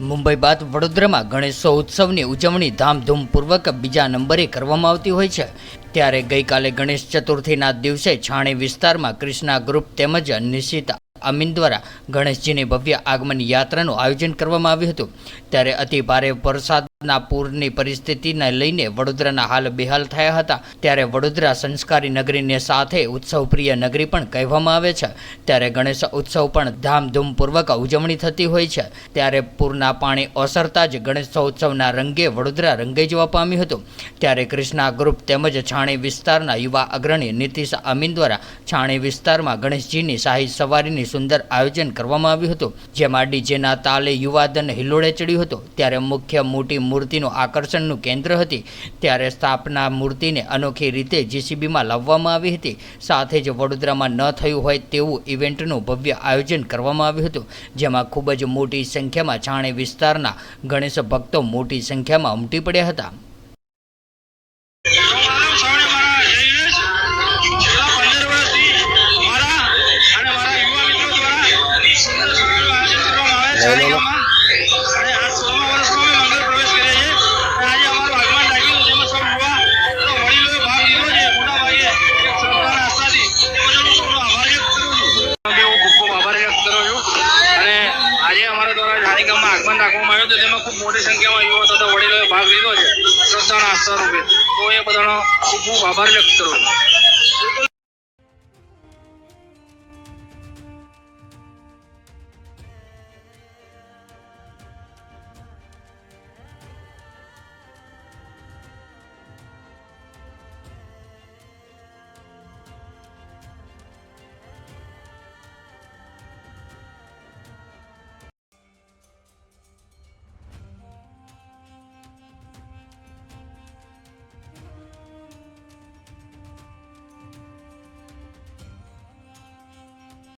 મુંબઈ બાદ વડોદરામાં ગણેશોત્સવની ઉજવણી ધામધૂમપૂર્વક બીજા નંબરે કરવામાં આવતી હોય છે. ત્યારે ગઈકાલે ગણેશ ચતુર્થીના દિવસે છાણી વિસ્તારમાં ક્રિષ્ના ગ્રુપ તેમજ નિશિત અમીન દ્વારા ગણેશજીની ભવ્ય આગમન યાત્રાનું આયોજન કરવામાં આવ્યું હતું. ત્યારે અતિ ભારે વરસાદના પૂરની પરિસ્થિતિને લઈને વડોદરાના હાલ બેહાલ થયા હતા. ત્યારે વડોદરા સંસ્કારી નગરીને સાથે ઉત્સવપ્રિય નગરી પણ કહેવામાં આવે છે. ત્યારે ગણેશ ઉત્સવ પણ ધામધૂમપૂર્વક ઉજવણી થતી હોય છે. ત્યારે પૂરના પાણી ઓસરતા જ ગણેશોત્સવના રંગે વડોદરા રંગાઈ જવા પામ્યું હતું. ત્યારે કૃષ્ણા ગ્રુપ તેમજ છાણી વિસ્તારના યુવા અગ્રણી નીતિશ અમીન દ્વારા છાણી વિસ્તારમાં ગણેશજીની શાહી સવારીની સુંદર આયોજન કરવામાં આવ્યું હતું. જેમાં ડીજેના તાલે યુવાધન હિલોળે ચડ્યું હતું. ત્યારે મુખ્ય મોટી મૂર્તિનું આકર્ષણનું કેન્દ્ર હતી. ત્યારે સ્થાપના મૂર્તિને અનોખી રીતે જીસીબીમાં લાવવામાં આવી હતી. સાથે જ વડોદરામાં ન થયું હોય તેવું ઇવેન્ટનું ભવ્ય આયોજન કરવામાં આવ્યું હતું. જેમાં ખૂબ જ મોટી સંખ્યામાં છાણે વિસ્તારના ગણેશ ભક્તો મોટી સંખ્યામાં ઉમટી પડ્યા હતા. લીધો છે. શ્રદ્ધાના આસ્થા રૂપે. તો એ બધાનો ખૂબ ખૂબ આભાર વ્યક્ત કરું